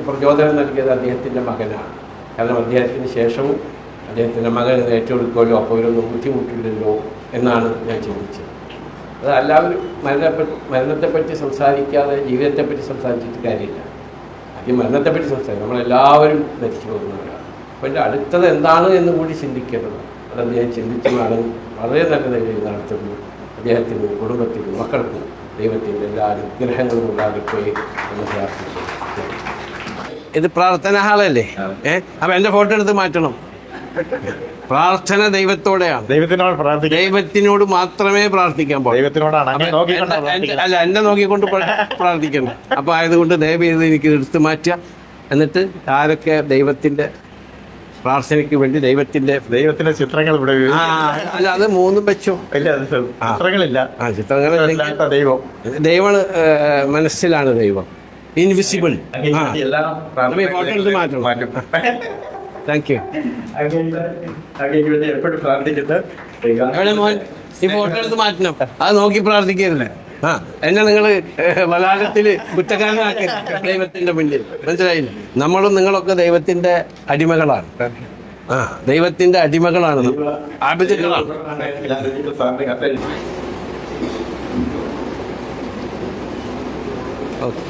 എനിക്ക് പ്രചോദനം നൽകിയത് അദ്ദേഹത്തിന്റെ മകനാണ്. കാരണം അദ്ദേഹത്തിന് ശേഷവും അദ്ദേഹത്തിന്റെ മകൻ ഇത് ഏറ്റെടുക്കുമല്ലോ അപ്പോൾ ഇവരൊന്നും ബുദ്ധിമുട്ടില്ലല്ലോ എന്നാണ് ഞാൻ ചിന്തിച്ചത്. അത് എല്ലാവരും മരണപ്പെട്ട് മരണത്തെപ്പറ്റി സംസാരിക്കാതെ ജീവിതത്തെപ്പറ്റി സംസാരിച്ചിട്ട് കാര്യമില്ല. ആദ്യം മരണത്തെപ്പറ്റി സംസാരിക്കും നമ്മളെല്ലാവരും മരിച്ചു പോകുന്നവരാണ്. അപ്പോൾ എന്റെ അടുത്തത് എന്താണ് എന്ന് കൂടി ചിന്തിക്കേണ്ടത് അത് അദ്ദേഹം ചിന്തിച്ചതാണ്. വളരെ നല്ല നിലയിൽ നടത്തുന്നു. അദ്ദേഹത്തിനും കുടുംബത്തിനും മക്കൾക്കും ദൈവത്തിന്റെ എല്ലാ അനുഗ്രഹങ്ങളും ഉണ്ടാകട്ടെ എന്ന് പ്രാർത്ഥിച്ചു ഇത് പ്രാർത്ഥന ഹാളല്ലേ? ഏ? അപ്പൊ എന്റെ ഫോട്ടോ എടുത്ത് മാറ്റണം. പ്രാർത്ഥന ദൈവത്തോടെയാണ്. ദൈവത്തിനോട് പ്രാർത്ഥിക്കുക. ദൈവത്തിനോട് മാത്രമേ പ്രാർത്ഥിക്കാൻ പാടുള്ളൂ. ദൈവത്തിനോടാണ്. അല്ല എന്നെ നോക്കിക്കൊണ്ട് പ്രാർത്ഥിക്കണം. അപ്പൊ ആയതുകൊണ്ട് ദയവ് ചെയ്ത് എനിക്ക് എടുത്തു മാറ്റുക. എന്നിട്ട് ആരൊക്കെ ദൈവത്തിന്റെ പ്രാർത്ഥനയ്ക്ക് വേണ്ടി ദൈവത്തിന്റെ ദൈവത്തിന്റെ ചിത്രങ്ങൾ ഇവിടെ ആ അല്ല അത് മൂന്നും വെച്ചോ? ഇല്ല അത് ചിത്രങ്ങളില്ല. ആ ചിത്രങ്ങൾ അല്ലാത്ത ദൈവം. ദൈവം മനസ്സിലാണ് ദൈവം. ഇൻവിസിബിൾ മാറ്റണം. മാറ്റും. താങ്ക് യു അങ്ങേക്ക് അങ്ങേക്ക് വേണ്ടി എപ്പോഴും പ്രാർത്ഥിക്കുന്നത് എവിടെ മോൻ? ഈ ഫോട്ടോ എടുത്ത് മാറ്റണം. അത് നോക്കി പ്രാർത്ഥിക്കരുത്. ആ എന്നെ നിങ്ങൾ മലയാളത്തിൽ കുറ്റക്കാരനാക്കി ദൈവത്തിന്റെ മുന്നിൽ. മനസ്സിലായില്ല? നമ്മളും നിങ്ങളൊക്കെ ദൈവത്തിന്റെ അടിമകളാണ്. ആ ദൈവത്തിന്റെ അടിമകളാണ് കത്തെഴുതി ഓക്കെ